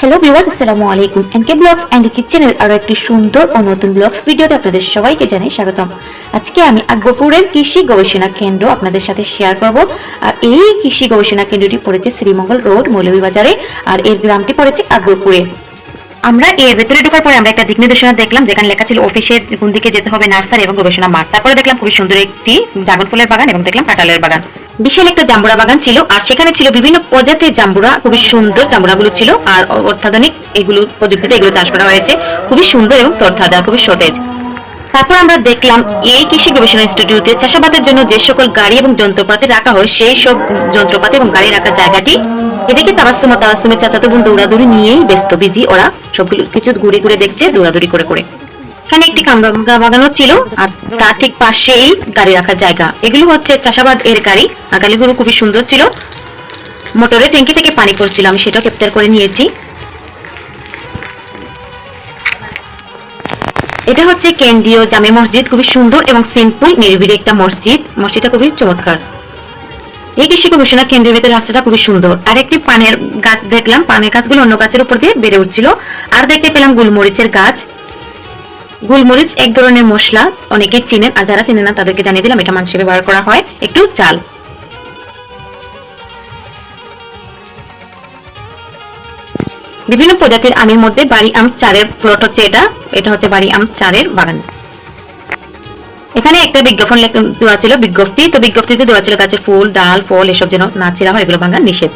Hello viewers আসসালামু আলাইকুম। NK blogs and কিচেনের আরও একটি সুন্দর ও নতুন ব্লগস ভিডিওতে আপনাদের সবাইকে জানাই স্বাগতম। আজকে আমি আকবরপুরের কৃষি গবেষণা কেন্দ্র আপনাদের সাথে শেয়ার করব। আর এই কৃষি গবেষণা কেন্দ্রটি পড়েছে শ্রীমঙ্গল রোড মৌলভীবাজারে আর এর গ্রামটি পড়েছে আকবরপুরে আমরা এর ভেতরে ঢোকার পরে আমরা একটা দিক নির্দেশনা দেখলাম, যেখানে লেখা ছিল অফিসের কোন দিকে যেতে হবে নার্সারি এবং গবেষণা মাঠ। তারপরে দেখলাম খুবই সুন্দর একটি ড্রাগন ফুলের বাগান এবং দেখলাম কাঁঠালের বাগান। বিশাল একটা জাম্বুরা বাগান ছিল, আর সেখানে ছিল বিভিন্ন প্রজাতির জাম্বুরা, খুবই সুন্দর জাম্বুরাগুলো ছিল, আর অত্যাধুনিক এগুলো প্রযুক্তিতে এগুলো চাষ করা হয়েছে, খুবই সুন্দর এবং তরতাজা, খুবই সতেজ। তারপর আমরা দেখলাম এই কৃষি গবেষণা ইনস্টিটিউটে চাষাবাদের জন্য যে সকল গাড়ি এবং যন্ত্রপাতি রাখা হয়, সেই সব যন্ত্রপাতি এবং গাড়ি রাখার জায়গাটি। এদিকে তাবাসুম তাবাসুমের চাচাতো বোন দৌড়াদৌড়ি নিয়েই ব্যস্ত বিজি ওরা। সবগুলো কিছু ঘুরে ঘুরে দেখছে, দৌড়াদৌড়ি করে করে। এখানে একটি কামরাঙ্গা বাগানও ছিল, আর তার ঠিক পাশেই গাড়ি রাখার জায়গা। এগুলো হচ্ছে চাষাবাদ এর গাড়ি। আর গাড়িগুলো খুবই সুন্দর ছিল। মোটরের ট্যাঙ্কি থেকে পানি পড়ছিল, আমি সেটাও ক্যাপচার করে নিয়েছি। এটা হচ্ছে কেন্দ্রীয় জামে মসজিদ, খুবই সুন্দর এবং সিম্পল নিরিবিলি একটা মসজিদ। মসজিদটা খুবই চমৎকার। এই কৃষি গবেষণা কেন্দ্রের ভেতরে রাস্তাটা খুবই সুন্দর। আর একটি পানের গাছ দেখলাম, পানের গাছগুলো অন্য গাছের উপর দিয়ে বেড়ে উঠছিল। আর দেখতে পেলাম গুলমরিচের গাছ। গুলমরিচ, এক ধরনের মশলা, অনেকে চিনেন আর যারা চিনেন না, তাদেরকে জানিয়ে দিলাম, এটা মাংসে ব্যবহার করা হয়। একটু চাল। বিভিন্ন প্রজাতির আমের মধ্যে বাড়ি আম চারের প্লট হচ্ছে এটা। এটা হচ্ছে বাড়ি আম চারের বাগান। এখানে একটা বিজ্ঞাপন দেওয়া ছিল, বিজ্ঞপ্তি। তো বিজ্ঞপ্তিতে দেওয়া ছিল গাছের ফুল, ডাল, ফল, এসব যেন না ছিঁড়া হয়, এগুলো ভাঙা নিষেধ।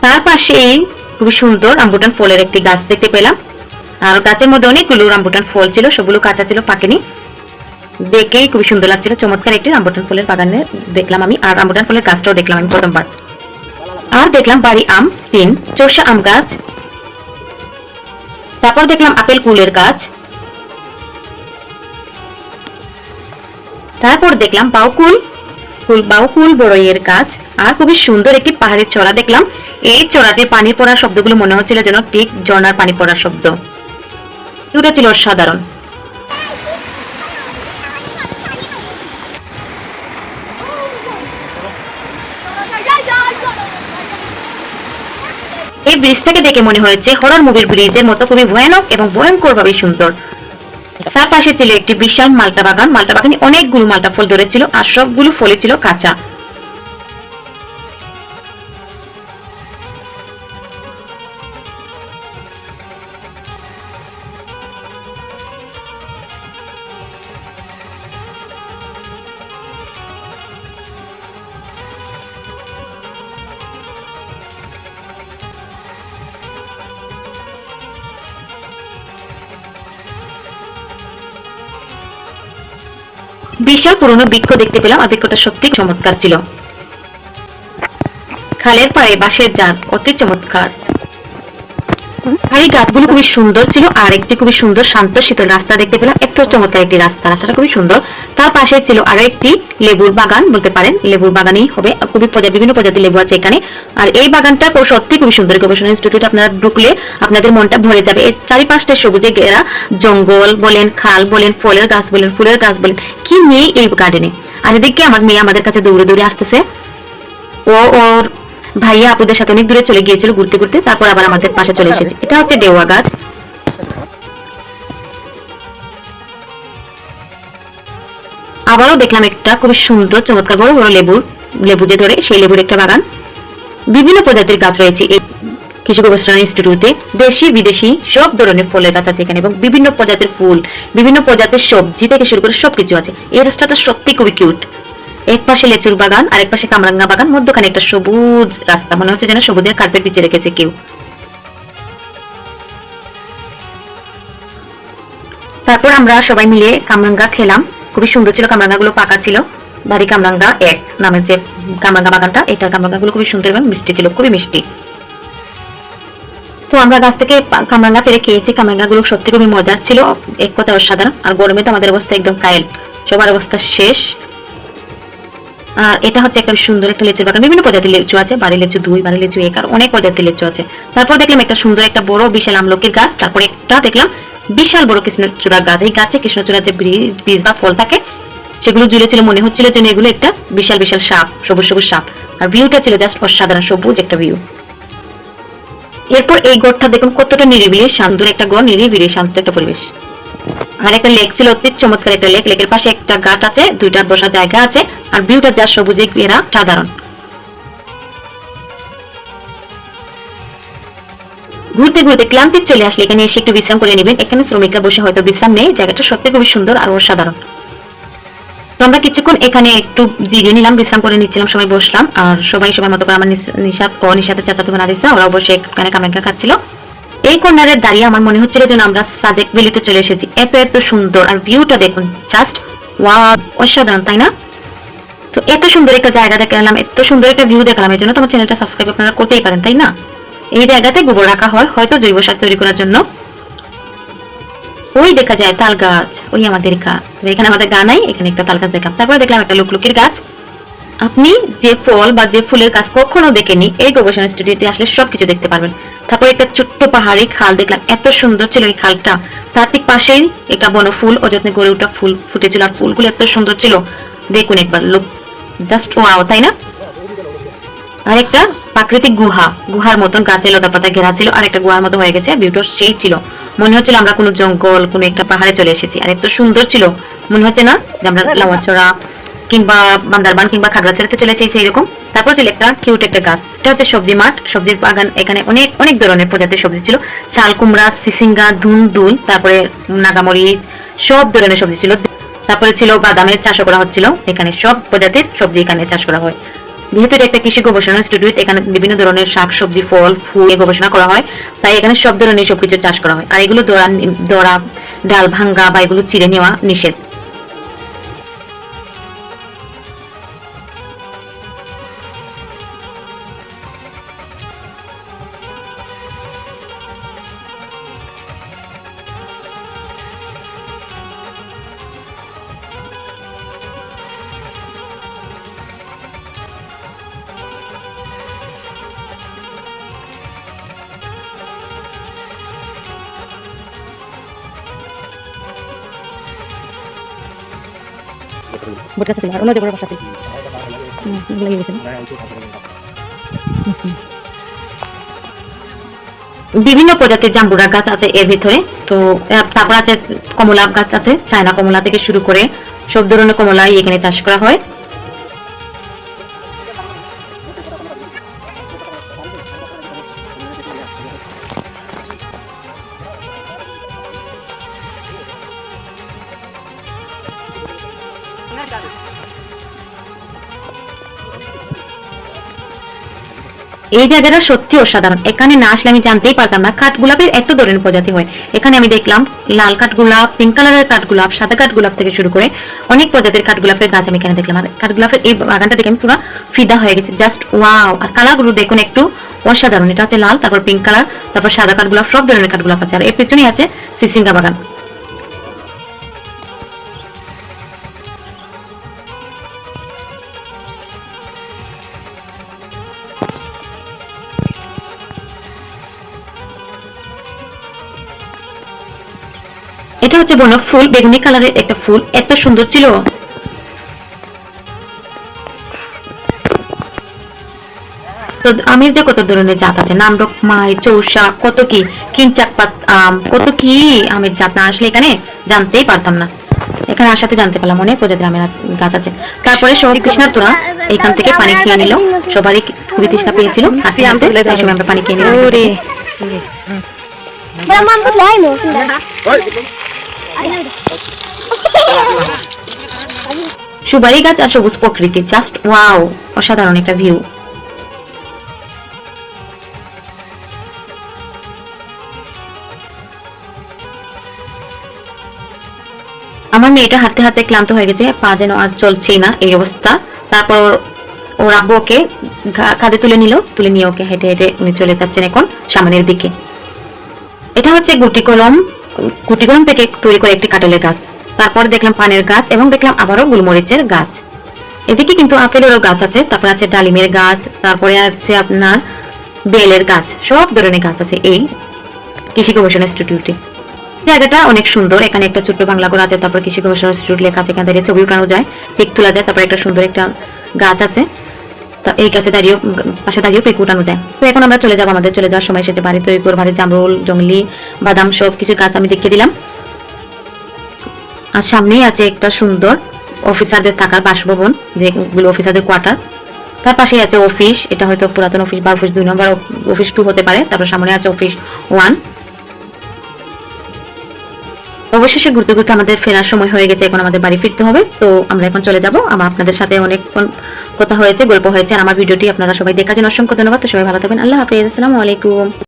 তার পাশে খুবই সুন্দর রামবুটান ফলের একটি গাছ দেখতে পেলাম। আর গাছের মধ্যে অনেকগুলো রামবুটান ফল ছিল, সবগুলো কাঁচা ছিল, পাকেনি। দেখেই খুবই সুন্দর লাগছিল, চমৎকার একটি রামবুটান ফুলের বাগানে দেখলাম আমি, আর রামবুটান ফুলের গাছটাও দেখলাম আমি প্রথমবার। আর দেখলাম বাড়ি আম, তিন, চোষা আম গাছ। তারপর দেখলাম আপেল কুলের গাছ। তারপর দেখলাম বাউকুল কুল বাউকুল বড়ইয়ের গাছ। আর খুবই সুন্দর একটি পাহাড়ের চড়া দেখলাম। এই চড়াতে পানি পড়ার শব্দগুলো মনে হচ্ছিল যেন ঠিক ঝর্ণার পানি পড়ার শব্দ। এগুলো ছিল অসাধারণ। এই ব্রিজটাকে দেখে মনে হয়েছে হরর মুভির ব্রিজের মতো খুবই ভয়ানক এবং ভয়ঙ্কর ভাবে সুন্দর। তার পাশে ছিল একটি বিশাল মালটা বাগান। মালটা বাগানে অনেকগুলো মালটা ফল ধরেছিল আর সবগুলো ফলে ছিল কাঁচা। বিশাল পুরনো বৃক্ষ দেখতে পেলাম আর বৃক্ষটা সত্যি চমৎকার ছিল। খালের পায়ে বাঁশের জার অতি চমৎকার। আর এই গাছগুলো খুবই সুন্দর ছিল, আর একটি খুবই সুন্দর শান্ত শীতল রাস্তা দেখতে পেলাম। এত চমৎকার একটি রাস্তা, রাস্তাটা খুবই সুন্দর। তার পাশে ছিল আরও একটি লেবুর বাগান বলতে পারেন। লেবুর বাগানই হবে খুবই প্রজা- বিভিন্ন প্রজাতির লেবু আছে এখানে। আর এই বাগানটা খুব সত্যি খুবই সুন্দর। গবেষণা ইনস্টিটিউট আপনারা ঢুকলে আপনাদের মনটা ভরে যাবে। এর চারিপাশটা সবুজে ঘেরা, জঙ্গল বলেন, খাল বলেন, ফলের গাছ বলেন, ফুলের গাছ বলেন, কি নেই এই গার্ডেনে আর এদিকে আমার মেয়ে আমাদের কাছে দৌড়ে দৌড়ে আসতেছে। ও ওর ভাইয়া আপুদের সাথে অনেক দূরে চলে গিয়েছিল, ঘুরতে ঘুরতে, তারপর আবার আমাদের পাশে চলে এসেছে। এটা হচ্ছে ডেওয়া গাছ। আবারও দেখলাম একটা খুবই সুন্দর, চমৎকার বড় বড় লেবুর লেবু যে ধরে, সেই লেবুর একটা বাগান। বিভিন্ন প্রজাতির গাছ রয়েছে এই কৃষি গবেষণা ইনস্টিটিউটে। দেশি, বিদেশি, সব ধরনের ফলের গাছ আছে এখানে এবং বিভিন্ন প্রজাতির ফুল, বিভিন্ন প্রজাতির সবজি থেকে শুরু করে সবকিছু আছে। এই রাস্তাটা সত্যি খুবই কিউট। এক পাশে লেচুর বাগান, আর এক পাশে কামরাঙ্গা বাগান, মধ্যখানে একটা সবুজ রাস্তা। মনে হচ্ছে যেন সবুজের কার্পেট বিছিয়ে রেখেছে কেউ। তারপর আমরা সবাই মিলে কামরাঙ্গা খেলাম। খুবই সুন্দর ছিল, কামরাঙ্গাগুলো পাকা ছিল। বাড়ি কামরাঙ্গা এক, নামের যে কামরাঙ্গা বাগানটা, এটার কামরাঙ্গাগুলো খুবই সুন্দর এবং মিষ্টি ছিল, খুবই মিষ্টি। তো আমরা গাছ থেকে কামরাঙ্গা পেরে খেয়েছি। কামরাঙ্গাগুলো সত্যি খুবই মজার ছিল, এক কথা অসাধারণ। আর গরমে তো আমাদের অবস্থা একদম কায়েল। সবার অবস্থা শেষ। আর এটা হচ্ছে একটা সুন্দর একটা লেচুর বাগান। বিভিন্ন প্রজাতির লেচু আছে, বাড়ি লেচু দুই, বাড়ি লেচু এক, আর অনেক প্রজাতির লেচু আছে। তারপর দেখলাম একটা সুন্দর একটা বড় বিশাল আমলকির গাছ। তারপর একটা দেখলাম বিশাল বড় কৃষ্ণচূড়া গাছ। এই গাছে কৃষ্ণচূড়া যে বীজ বা ফল থাকে, সেগুলো ঝুলেছিল, মনে হচ্ছিল যেন এগুলো একটা বিশাল বিশাল সাপ, সবুজ সবুজ সাপ। আর ভিউটা ছিল জাস্ট অসাধারণ, সবুজ একটা ভিউ এরপর এই গড়টা দেখুন কতটা নিরিবিলি শান্ত একটা গড়, নিরিবিলি, শান্ত একটা পরিবেশ। আর একটা লেক ছিল, অতি চমৎকার একটা লেক লেকের পাশে একটা ঘাট আছে, দুইটা জায়গা আছে, আর ভিউটা যা সবুজে ঘেরা সাধারণ। ঘুরতে ঘুরতে চলে আসলে এখানে এসে একটু বিশ্রাম করে নেবেন। এখানে শ্রমিকরা বসে হয়তো বিশ্রাম নেই, জায়গাটা সত্যি খুবই সুন্দর আর অসাধারণ। তো আমরা কিছুক্ষণ এখানে একটু জিরিয়ে নিলাম, বিশ্রাম করে নিচ্ছিলাম, সবাই বসলাম। আর সবাই সবাই মতো করে আমার নিশাত ও নিশাতে চাচাতো আদিসা, ওরাও বসে এখানে কামেকা খাচ্ছিল। এই কর্নারে দাঁড়িয়ে আমার মনে হচ্ছিল যেন আমরা সাজেক ভ্যালিতে চলে এসেছি। এত এত সুন্দর। আর ভিউটা দেখুন জাস্ট ওয়া অসাধারণ, তাই না? তো এত সুন্দর একটা জায়গা দেখালাম এত সুন্দর একটা ভিউ দেখালাম এই জন্য তোমার চ্যানেলটা সাবস্ক্রাইব আপনারা করতেই পারেন, তাই না? এই জায়গাতে গোবর রাখা হয়, হয়তো জৈব সার তৈরি করার জন্য। ওই দেখা যায় তাল গাছ, ওই আমাদের গা। তবে এখানে আমাদের গা নাই, এখানে একটা তাল গাছ দেখলাম। তারপরে দেখলাম একটা লুকলুকির গাছ। আপনি যে ফল বা যে ফুলের গাছ কখনো দেখেনি এই গবেষণা স্টুডিওতে আসলে সবকিছু দেখতে পারবেন। তারপর একটা ছোট্ট পাহাড়ি খাল দেখলাম। এত সুন্দর ছিল এই খালটা। তার ঠিক পাশেই একটা বনফুল অযত্নে গড়ে ওঠা ফুল ফুটেছিল। আর ফুলগুলো এত সুন্দর ছিল। দেখুন একবার লুক জাস্ট ওয়াও তাই না? আর একটা প্রাকৃতিক গুহা। গুহার মতন গাছে লতা পাতা ঘেরা ছিল, আর একটা গুহার মতো হয়ে গেছে ভিউটা সেই ছিল। মনে হচ্ছিল আমরা কোনো জঙ্গল, কোনো একটা পাহাড়ে চলে এসেছি। আর এত সুন্দর ছিল। মনে হচ্ছে না যে আমরা লাওয়াচড়া কিংবা বান্দারবান কিংবা খাগড়াছড়াতে চলে এসেছি এরকম তারপর ছিল একটা কিউট একটা গাছ। এটা হচ্ছে সবজি মাঠ। সবজির বাগান এখানে অনেক অনেক ধরনের প্রজাতির সবজি ছিল। চাল, কুমড়া, সিসিঙ্গা ধুন্দুল তারপরে নাগামরিচ, সব ধরনের সবজি ছিল। তারপরে ছিল বাদামের চাষও করা হচ্ছিল। এখানে সব প্রজাতির সবজি এখানে চাষ করা হয়। যেহেতু এটা একটা কৃষি গবেষণা ইনস্টিটিউট এখানে বিভিন্ন ধরনের শাক সবজি ফল ফুল গবেষণা করা হয়। তাই এখানে সব ধরনের সবকিছু চাষ করা হয়। আর এগুলো দড়া দড়া ডাল ভাঙ্গা বা এগুলো চিড়ে নেওয়া নিষেধ। ছিল আর অন্য যে বড় বাসা ছিল গেছে বিভিন্ন প্রজাতির জাম্বুরা গাছ আছে এর ভিতরে। তো তারপর আছে কমলা গাছ আছে। চায়না কমলা থেকে শুরু করে সব ধরনের কমলা এখানে চাষ করা হয়। এই জায়গাটা সত্যি অসাধারণ। এখানে না আসলে আমি জানতেই পারতাম না কাঠগোলাপের এত ধরনের প্রজাতি হয়। এখানে আমি দেখলাম লাল কাঠগোলাপ পিঙ্ক কালারের কাঠগোলাপ সাদা কাঠগোলাপ থেকে শুরু করে অনেক প্রজাতির কাঠগোলাপের গাছ আমি এখানে দেখলাম। আর কাঠগোলাপের এই বাগানটা দেখে আমি পুরো ফিদা হয়ে গেছে। জাস্ট ওয়াও আর কালারগুলো দেখুন একটু অসাধারণ। এটা হচ্ছে লাল, তারপর পিঙ্ক কালার তারপর সাদা কাঠগোলাপ সব ধরনের কাঠগোলাপ আছে। আর এর পেছনেই আছে সিসিঙ্গা বাগান। এটা হচ্ছে বন ফুল বেগুনি কালারের একটা ফুল। এত সুন্দর ছিল। তো আমের যে কত ধরনের জাত আছে নামডক মাই চৌসা কত কি কিনচাক পাত আম কত কি আমের জাত না আসলে এখানে জানতেই পারতাম না। এখানে আসাতে জানতে পারলাম অনেক প্রজাতির আমের গাছ আছে। তারপরে সব তৃষ্ণার্তরা এখান থেকে পানি খেয়ে নিল। সবারই খুবই তৃষ্ণা পেয়েছিল তাই সবাই আমরা পানি খেয়ে নিলাম। সুপারি গাছ আর সবুজ প্রকৃতি জাস্ট ওয়াও অসাধারণ একটা ভিউ আমার মেয়েটা হাঁটতে হাঁটতে ক্লান্ত হয়ে গেছে, পা যেন আর চলছেই না এই অবস্থা। তারপর ওর আব্বু ওকে কাঁধে তুলে নিল, তুলে নিয়ে ওকে হেঁটে হেঁটে উনি চলে যাচ্ছেন এখন সামনের দিকে। এটা হচ্ছে গুটি কলম। গুটি কলম থেকে তৈরি করে একটি কাঁঠালের গাছ। তারপর দেখলাম পানের গাছ এবং দেখলাম আবারও গুলমরিচের গাছ। এদিকে কিন্তু আপেলেরও গাছ আছে, তারপর আছে ডালিমের গাছ, তারপরে আছে আপনার বেলের গাছ, সব ধরনের গাছ আছে এই কৃষি গবেষণা ইনস্টিটিউটে জায়গাটা অনেক সুন্দর, এখানে একটা ছোট্ট বাংলা ঘর আছে, তারপর কৃষি গবেষণা ইনস্টিটিউট লেখা আছে, এখান থেকে ছবি উঠানো যায় পিক তোলা যায়, তারপর একটা সুন্দর একটা গাছ আছে। তো এই কাছে দাঁড়িয়ে পাশে দাঁড়িয়ে পেক উঠানো যায়। তো এখন আমরা চলে যাব আমাদের, চলে যাওয়ার সময় এসেছে বাড়ি। তৈরি করে বাড়ির জামরুল জঙ্গলি বাদাম সব কিছু গাছ আমি দেখিয়ে দিলাম। আর সামনেই আছে একটা সুন্দর অফিসারদের থাকার বাসভবন যেগুলো অফিসারদের কোয়ার্টার। তার পাশেই আছে অফিস, এটা হয়তো পুরাতন অফিস বা অফিস দুই নম্বর অফিস টু হতে পারে। তারপর সামনে আছে অফিস ওয়ান। অবশেষে ঘুরতে ঘুরতে আমাদের ফেরার সময় হয়ে গেছে, এখন আমাদের বাড়ি ফিরতে হবে। তো আমরা এখন চলে যাব। আমার আপনাদের সাথে অনেকক্ষণ কথা হয়েছে, গল্প হয়েছে, আর আমার ভিডিওটি আপনারা সবাই দেখার জন্য অসংখ্য ধন্যবাদ। তো সবাই ভালো থাকবেন। আল্লাহ হাফিজ। আসসালামু আলাইকুম।